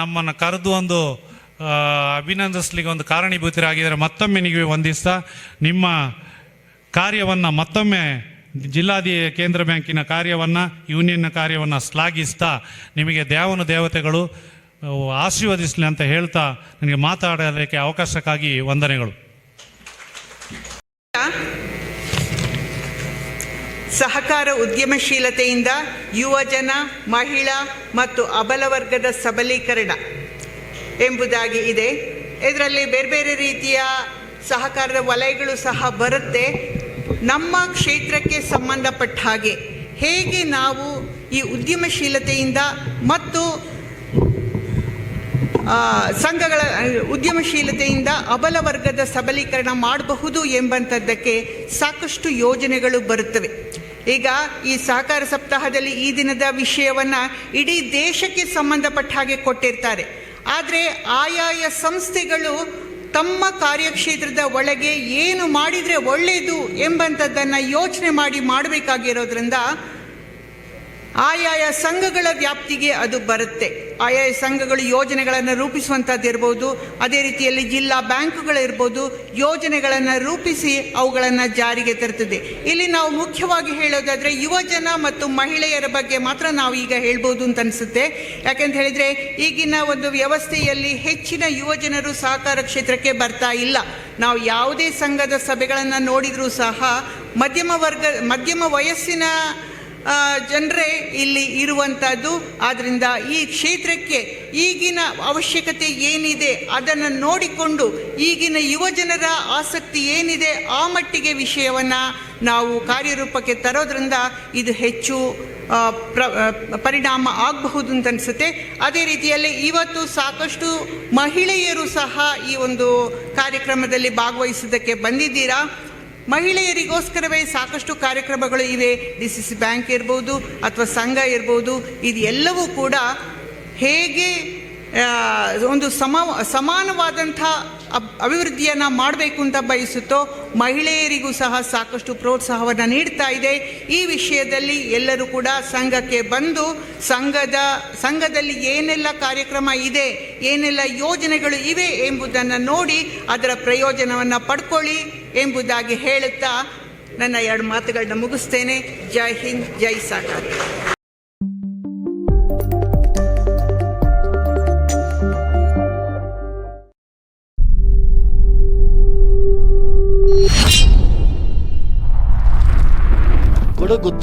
Speaker 5: ನಮ್ಮನ್ನು ಕರೆದು ಒಂದು ಅಭಿನಂದಿಸ್ಲಿಕ್ಕೆ ಒಂದು ಕಾರಣೀಭೂತರಾಗಿದ್ದಾರೆ. ಮತ್ತೊಮ್ಮೆ ನಿಮಗೆ ವಂದಿಸ್ತಾ, ನಿಮ್ಮ ಕಾರ್ಯವನ್ನು ಮತ್ತೊಮ್ಮೆ ಜಿಲ್ಲಾಧಿ ಕೇಂದ್ರ ಬ್ಯಾಂಕಿನ ಕಾರ್ಯವನ್ನು ಯೂನಿಯನ್ನ ಕಾರ್ಯವನ್ನು ಶ್ಲಾಘಿಸ್ತಾ, ನಿಮಗೆ ದೇವನ ದೇವತೆಗಳು ಆಶೀರ್ವದಿಸಲಿ ಅಂತ ಹೇಳ್ತಾ ನನಗೆ ಮಾತಾಡೋದಕ್ಕೆ ಅವಕಾಶಕ್ಕಾಗಿ ವಂದನೆಗಳು.
Speaker 6: ಸಹಕಾರ ಉದ್ಯಮಶೀಲತೆಯಿಂದ ಯುವಜನ, ಮಹಿಳಾ ಮತ್ತು ಅಬಲ ವರ್ಗದ ಸಬಲೀಕರಣ. ಎಂಬುದಾಗಿ ಇದೆ. ಇದರಲ್ಲಿ ಬೇರೆ ಬೇರೆ ರೀತಿಯ ಸಹಕಾರದ ವಲಯಗಳು ಸಹ ಬರುತ್ತೆ. ನಮ್ಮ ಕ್ಷೇತ್ರಕ್ಕೆ ಸಂಬಂಧಪಟ್ಟ ಹಾಗೆ ಹೇಗೆ ನಾವು ಈ ಉದ್ಯಮಶೀಲತೆಯಿಂದ ಮತ್ತು ಸಂಘಗಳ, ಉದ್ಯಮಶೀಲತೆಯಿಂದ ಅಬಲ ವರ್ಗದ ಸಬಲೀಕರಣ ಮಾಡಬಹುದು ಎಂಬಂಥದ್ದಕ್ಕೆ ಸಾಕಷ್ಟು ಯೋಜನೆಗಳು ಬರುತ್ತವೆ. ಈಗ ಈ ಸಹಕಾರ ಸಪ್ತಾಹದಲ್ಲಿ ಈ ದಿನದ ವಿಷಯವನ್ನು ಇಡೀ ದೇಶಕ್ಕೆ ಸಂಬಂಧಪಟ್ಟ ಹಾಗೆ ಕೊಟ್ಟಿರ್ತಾರೆ. ಆದರೆ ಆಯಾಯ ಸಂಸ್ಥೆಗಳು ತಮ್ಮ ಕಾರ್ಯಕ್ಷೇತ್ರದ ಒಳಗೆ ಏನು ಮಾಡಿದರೆ ಒಳ್ಳೆಯದು ಎಂಬಂಥದ್ದನ್ನು ಯೋಚನೆ ಮಾಡಿ ಮಾಡಬೇಕಾಗಿರೋದ್ರಿಂದ ಆಯಾಯ ಸಂಘಗಳ ವ್ಯಾಪ್ತಿಗೆ ಅದು ಬರುತ್ತೆ. ಆಯಾಯ ಸಂಘಗಳು ಯೋಜನೆಗಳನ್ನು ರೂಪಿಸುವಂಥದ್ದು ಇರ್ಬೋದು ಅದೇ ರೀತಿಯಲ್ಲಿ ಜಿಲ್ಲಾ ಬ್ಯಾಂಕುಗಳಿರ್ಬೋದು, ಯೋಜನೆಗಳನ್ನು ರೂಪಿಸಿ ಅವುಗಳನ್ನು ಜಾರಿಗೆ ತರ್ತದೆ. ಇಲ್ಲಿ ನಾವು ಮುಖ್ಯವಾಗಿ ಹೇಳೋದಾದರೆ ಯುವಜನ ಮತ್ತು ಮಹಿಳೆಯರ ಬಗ್ಗೆ ಮಾತ್ರ ನಾವು ಈಗ ಹೇಳ್ಬೋದು ಅಂತ ಅನಿಸುತ್ತೆ. ಯಾಕೆಂತ ಹೇಳಿದರೆ ಈಗಿನ ಒಂದು ವ್ಯವಸ್ಥೆಯಲ್ಲಿ ಹೆಚ್ಚಿನ ಯುವಜನರು ಸಹಕಾರ ಕ್ಷೇತ್ರಕ್ಕೆ ಬರ್ತಾ ಇಲ್ಲ. ನಾವು ಯಾವುದೇ ಸಂಘದ ಸಭೆಗಳನ್ನು ನೋಡಿದರೂ ಸಹ ಮಧ್ಯಮ ವರ್ಗ, ಮಧ್ಯಮ ವಯಸ್ಸಿನ ಜನರೇ ಇಲ್ಲಿ ಇರುವಂಥದ್ದು ಆದ್ದರಿಂದ ಈ ಕ್ಷೇತ್ರಕ್ಕೆ ಈಗಿನ ಅವಶ್ಯಕತೆ ಏನಿದೆ ಅದನ್ನು ನೋಡಿಕೊಂಡು ಈಗಿನ ಯುವಜನರ ಆಸಕ್ತಿ ಏನಿದೆ ಆ ಮಟ್ಟಿಗೆ ವಿಷಯವನ್ನು ನಾವು ಕಾರ್ಯರೂಪಕ್ಕೆ ತರೋದ್ರಿಂದ ಇದು ಹೆಚ್ಚು ಪ್ರ ಪರಿಣಾಮ ಆಗಬಹುದು ಅಂತ ಅನಿಸುತ್ತೆ ಅದೇ ರೀತಿಯಲ್ಲಿ ಇವತ್ತು ಸಾಕಷ್ಟು ಮಹಿಳೆಯರು ಸಹ ಈ ಒಂದು ಕಾರ್ಯಕ್ರಮದಲ್ಲಿ ಭಾಗವಹಿಸೋದಕ್ಕೆ ಬಂದಿದ್ದೀರಾ? ಮಹಿಳೆಯರಿಗೋಸ್ಕರವೇ ಸಾಕಷ್ಟು ಕಾರ್ಯಕ್ರಮಗಳು ಇವೆ. ಡಿ ಸಿ ಸಿ ಬ್ಯಾಂಕ್ ಇರ್ಬೋದು ಅಥವಾ ಸಂಘ ಇರ್ಬೋದು. ಇದೆಲ್ಲವೂ ಕೂಡ ಹೇಗೆ ಒಂದು ಸಮ, ಸಮಾನವಾದಂಥ ಅಭಿವೃದ್ಧಿಯನ್ನು ಮಾಡಬೇಕು ಅಂತ ಬಯಸುತ್ತೋ ಮಹಿಳೆಯರಿಗೂ ಸಹ ಸಾಕಷ್ಟು ಪ್ರೋತ್ಸಾಹವನ್ನು ನೀಡ್ತಾ ಇದೆ. ಈ ವಿಷಯದಲ್ಲಿ ಎಲ್ಲರೂ ಕೂಡ ಸಂಘಕ್ಕೆ ಬಂದು ಸಂಘದ, ಸಂಘದಲ್ಲಿ ಏನೆಲ್ಲ ಕಾರ್ಯಕ್ರಮ ಇದೆ, ಏನೆಲ್ಲ ಯೋಜನೆಗಳು ಇವೆ ಎಂಬುದನ್ನು ನೋಡಿ ಅದರ ಪ್ರಯೋಜನವನ್ನು ಪಡ್ಕೊಳ್ಳಿ ಎಂಬುದಾಗಿ ಹೇಳುತ್ತಾ ನನ್ನ ಎರಡು ಮಾತುಗಳನ್ನ ಮುಗಿಸ್ತೇನೆ. ಜೈ ಹಿಂದ್, ಜೈ ಸಾಕಾರ